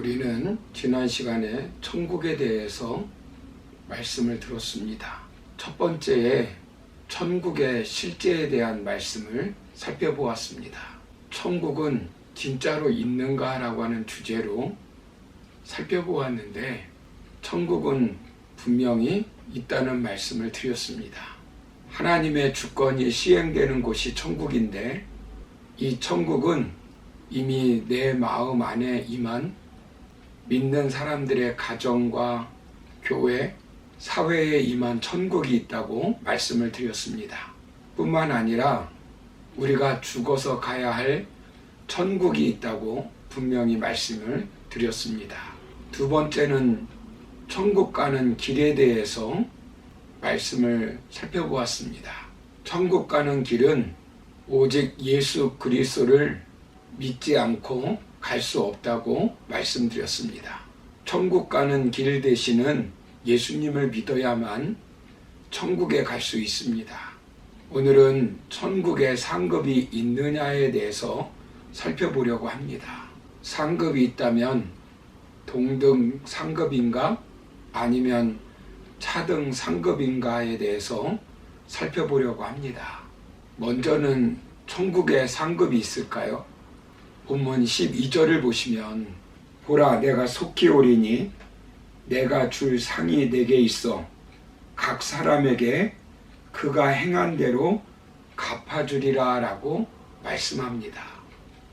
우리는 지난 시간에 천국에 대해서 말씀을 들었습니다. 첫 번째에 천국의 실제에 대한 말씀을 살펴보았습니다. 천국은 진짜로 있는가라고 하는 주제로 살펴보았는데 천국은 분명히 있다는 말씀을 드렸습니다. 하나님의 주권이 시행되는 곳이 천국인데 이 천국은 이미 내 마음 안에 임한 믿는 사람들의 가정과 교회, 사회에 임한 천국이 있다고 말씀을 드렸습니다. 뿐만 아니라 우리가 죽어서 가야 할 천국이 있다고 분명히 말씀을 드렸습니다. 두 번째는 천국 가는 길에 대해서 말씀을 살펴보았습니다. 천국 가는 길은 오직 예수 그리스도를 믿지 않고 갈 수 없다고 말씀드렸습니다. 천국 가는 길 대신은 예수님을 믿어야만 천국에 갈 수 있습니다. 오늘은 천국에 상급이 있느냐에 대해서 살펴보려고 합니다. 상급이 있다면 동등 상급인가 아니면 차등 상급인가에 대해서 살펴보려고 합니다. 먼저는 천국에 상급이 있을까요? 본문 12절을 보시면 보라 내가 속히 오리니 내가 줄 상이 내게 있어 각 사람에게 그가 행한 대로 갚아주리라 라고 말씀합니다.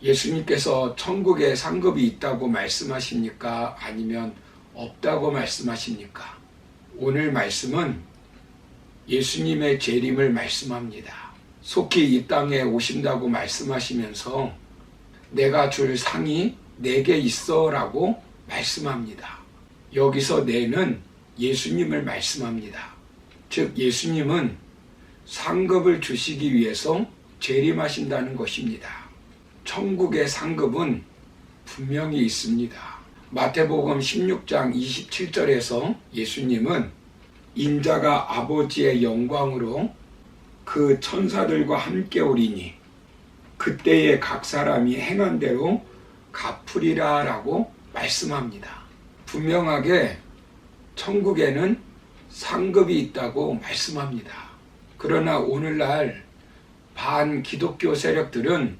예수님께서 천국에 상급이 있다고 말씀하십니까? 아니면 없다고 말씀하십니까? 오늘 말씀은 예수님의 재림을 말씀합니다. 속히 이 땅에 오신다고 말씀하시면서 내가 줄 상이 내게 있어 라고 말씀합니다. 여기서 내는 예수님을 말씀합니다. 즉, 예수님은 상급을 주시기 위해서 재림하신다는 것입니다. 천국의 상급은 분명히 있습니다. 마태복음 16장 27절에서 예수님은 인자가 아버지의 영광으로 그 천사들과 함께 오리니 그때에 각 사람이 행한 대로 갚으리라 라고 말씀합니다. 분명하게 천국에는 상급이 있다고 말씀합니다. 그러나 오늘날 반 기독교 세력들은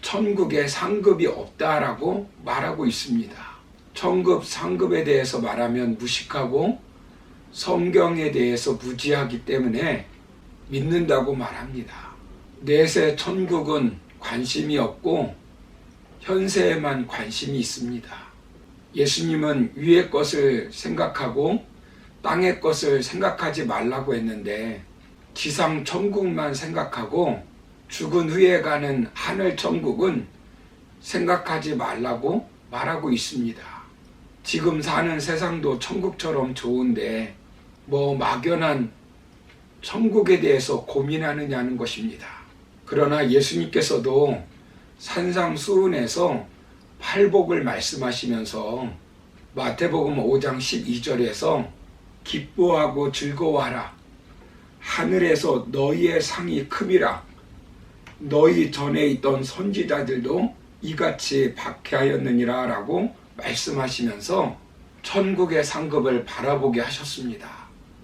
천국에 상급이 없다라고 말하고 있습니다. 천급, 상급에 대해서 말하면 무식하고 성경에 대해서 무지하기 때문에 믿는다고 말합니다. 내세 천국은 관심이 없고 현세에만 관심이 있습니다. 예수님은 위의 것을 생각하고 땅의 것을 생각하지 말라고 했는데 지상 천국만 생각하고 죽은 후에 가는 하늘 천국은 생각하지 말라고 말하고 있습니다. 지금 사는 세상도 천국처럼 좋은데 뭐 막연한 천국에 대해서 고민하느냐는 것입니다. 그러나 예수님께서도 산상수훈에서 팔복을 말씀하시면서 마태복음 5장 12절에서 기뻐하고 즐거워하라. 하늘에서 너희의 상이 큼이라. 너희 전에 있던 선지자들도 이같이 박해하였느니라 라고 말씀하시면서 천국의 상급을 바라보게 하셨습니다.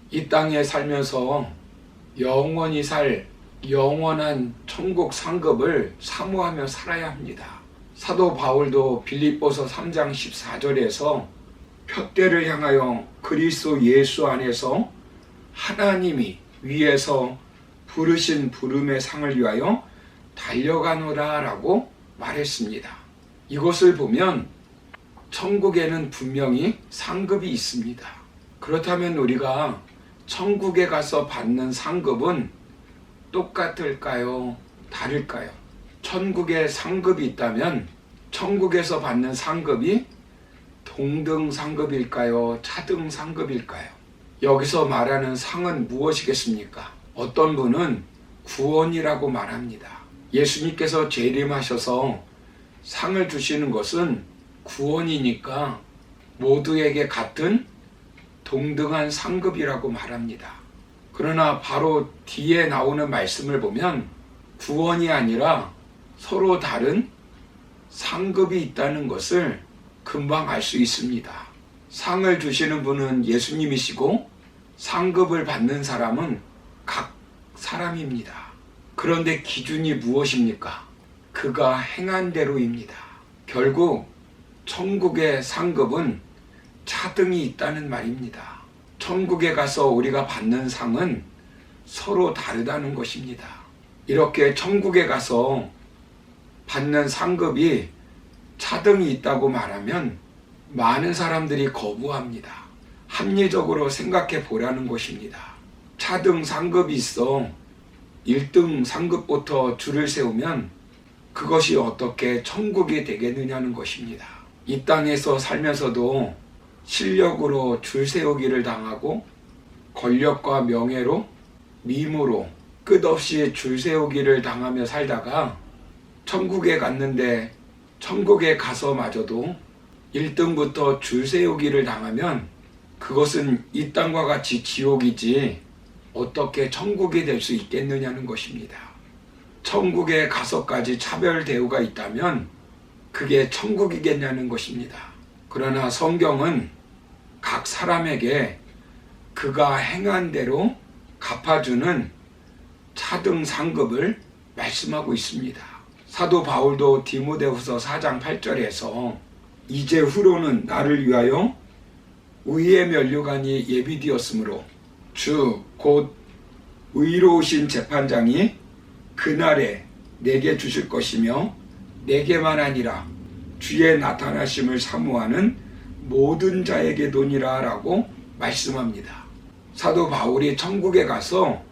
이 땅에 살면서 영원히 살 영원한 천국 상급을 사모하며 살아야 합니다. 사도 바울도 빌립보서 3장 14절에서 표대를 향하여 그리스도 예수 안에서 하나님이 위에서 부르신 부름의 상을 위하여 달려가노라라고 말했습니다. 이것을 보면 천국에는 분명히 상급이 있습니다. 그렇다면 우리가 천국에 가서 받는 상급은 똑같을까요? 다를까요? 천국에 상급이 있다면 천국에서 받는 상급이 동등 상급일까요? 차등 상급일까요? 여기서 말하는 상은 무엇이겠습니까? 어떤 분은 구원이라고 말합니다. 예수님께서 재림하셔서 상을 주시는 것은 구원이니까 모두에게 같은 동등한 상급이라고 말합니다. 그러나 바로 뒤에 나오는 말씀을 보면 구원이 아니라 서로 다른 상급이 있다는 것을 금방 알 수 있습니다. 상을 주시는 분은 예수님이시고 상급을 받는 사람은 각 사람입니다. 그런데 기준이 무엇입니까? 그가 행한 대로입니다. 결국 천국의 상급은 차등이 있다는 말입니다. 천국에 가서 우리가 받는 상은 서로 다르다는 것입니다. 이렇게 천국에 가서 받는 상급이 차등이 있다고 말하면 많은 사람들이 거부합니다. 합리적으로 생각해 보라는 것입니다. 차등 상급이 있어 1등 상급부터 줄을 세우면 그것이 어떻게 천국이 되겠느냐는 것입니다. 이 땅에서 살면서도 실력으로 줄 세우기를 당하고 권력과 명예로 미모로 끝없이 줄 세우기를 당하며 살다가 천국에 갔는데 천국에 가서마저도 1등부터 줄 세우기를 당하면 그것은 이 땅과 같이 지옥이지 어떻게 천국이 될 수 있겠느냐는 것입니다. 천국에 가서까지 차별 대우가 있다면 그게 천국이겠냐는 것입니다. 그러나 성경은 각 사람에게 그가 행한 대로 갚아주는 차등 상급을 말씀하고 있습니다. 사도 바울도 디모데후서 4장 8절에서 이제 후로는 나를 위하여 의의 면류관이 예비되었으므로 주 곧 의로우신 재판장이 그날에 내게 주실 것이며 내게만 아니라 주의 나타나심을 사모하는 모든 자에게 돈이라 라고 말씀합니다. 사도 바울이 천국에 가서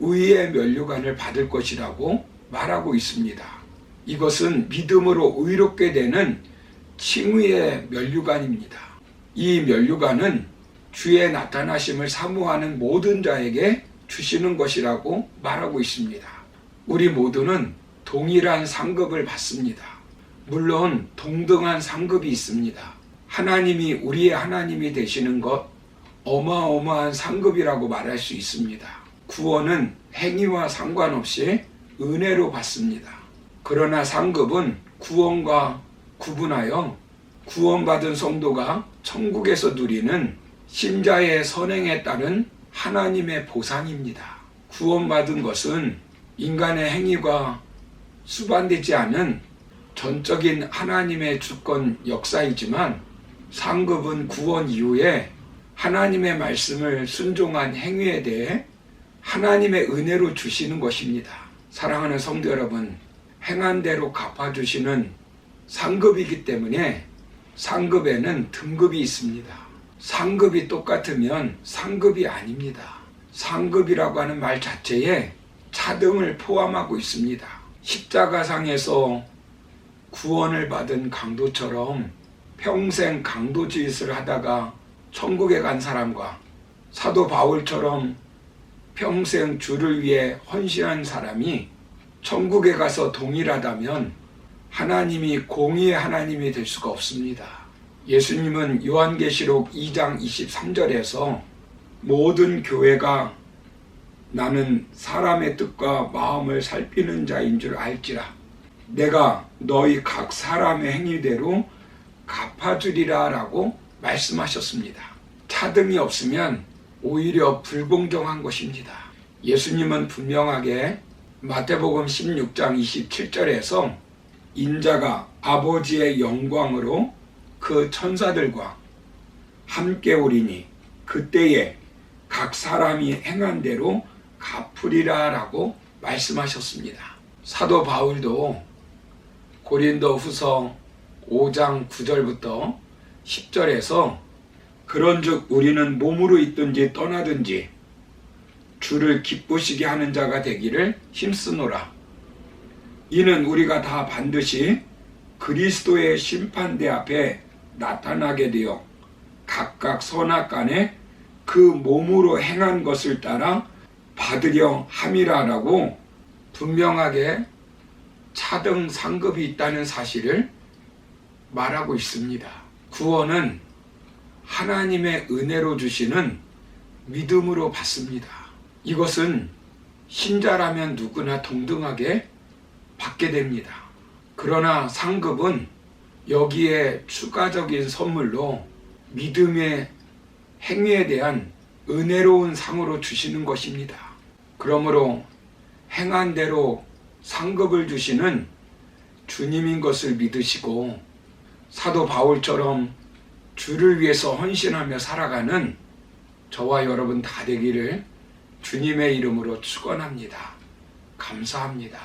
의의 면류관을 받을 것이라고 말하고 있습니다. 이것은 믿음으로 의롭게 되는 칭의의 면류관입니다. 이 면류관은 주의 나타나심을 사모하는 모든 자에게 주시는 것이라고 말하고 있습니다. 우리 모두는 동일한 상급을 받습니다. 물론 동등한 상급이 있습니다. 하나님이 우리의 하나님이 되시는 것 어마어마한 상급이라고 말할 수 있습니다. 구원은 행위와 상관없이 은혜로 받습니다. 그러나 상급은 구원과 구분하여 구원받은 성도가 천국에서 누리는 신자의 선행에 따른 하나님의 보상입니다. 구원받은 것은 인간의 행위가 수반되지 않은 전적인 하나님의 주권 역사이지만 상급은 구원 이후에 하나님의 말씀을 순종한 행위에 대해 하나님의 은혜로 주시는 것입니다. 사랑하는 성도 여러분, 행한 대로 갚아주시는 상급이기 때문에 상급에는 등급이 있습니다. 상급이 똑같으면 상급이 아닙니다. 상급이라고 하는 말 자체에 차등을 포함하고 있습니다. 십자가상에서 구원을 받은 강도처럼 평생 강도 짓을 하다가 천국에 간 사람과 사도 바울처럼 평생 주를 위해 헌신한 사람이 천국에 가서 동일하다면 하나님이 공의의 하나님이 될 수가 없습니다. 예수님은 요한계시록 2장 23절에서 모든 교회가 나는 사람의 뜻과 마음을 살피는 자인 줄 알지라. 내가 너희 각 사람의 행위대로 갚아주리라 라고 말씀하셨습니다. 차등이 없으면 오히려 불공정한 것입니다. 예수님은 분명하게 마태복음 16장 27절에서 인자가 아버지의 영광으로 그 천사들과 함께 오리니 그때에 각 사람이 행한 대로 갚으리라라고 말씀하셨습니다. 사도 바울도 고린도 후서 5장 9절부터 10절에서 그런즉 우리는 몸으로 있든지 떠나든지 주를 기쁘시게 하는 자가 되기를 힘쓰노라. 이는 우리가 다 반드시 그리스도의 심판대 앞에 나타나게 되어 각각 선악간에 그 몸으로 행한 것을 따라 받으려 함이라라고 분명하게 차등 상급이 있다는 사실을 말하고 있습니다. 구원은 하나님의 은혜로 주시는 믿음으로 받습니다. 이것은 신자라면 누구나 동등하게 받게 됩니다. 그러나 상급은 여기에 추가적인 선물로 믿음의 행위에 대한 은혜로운 상으로 주시는 것입니다. 그러므로 행한 대로 상급을 주시는 주님인 것을 믿으시고 사도 바울처럼 주를 위해서 헌신하며 살아가는 저와 여러분 다 되기를 주님의 이름으로 축원합니다. 감사합니다.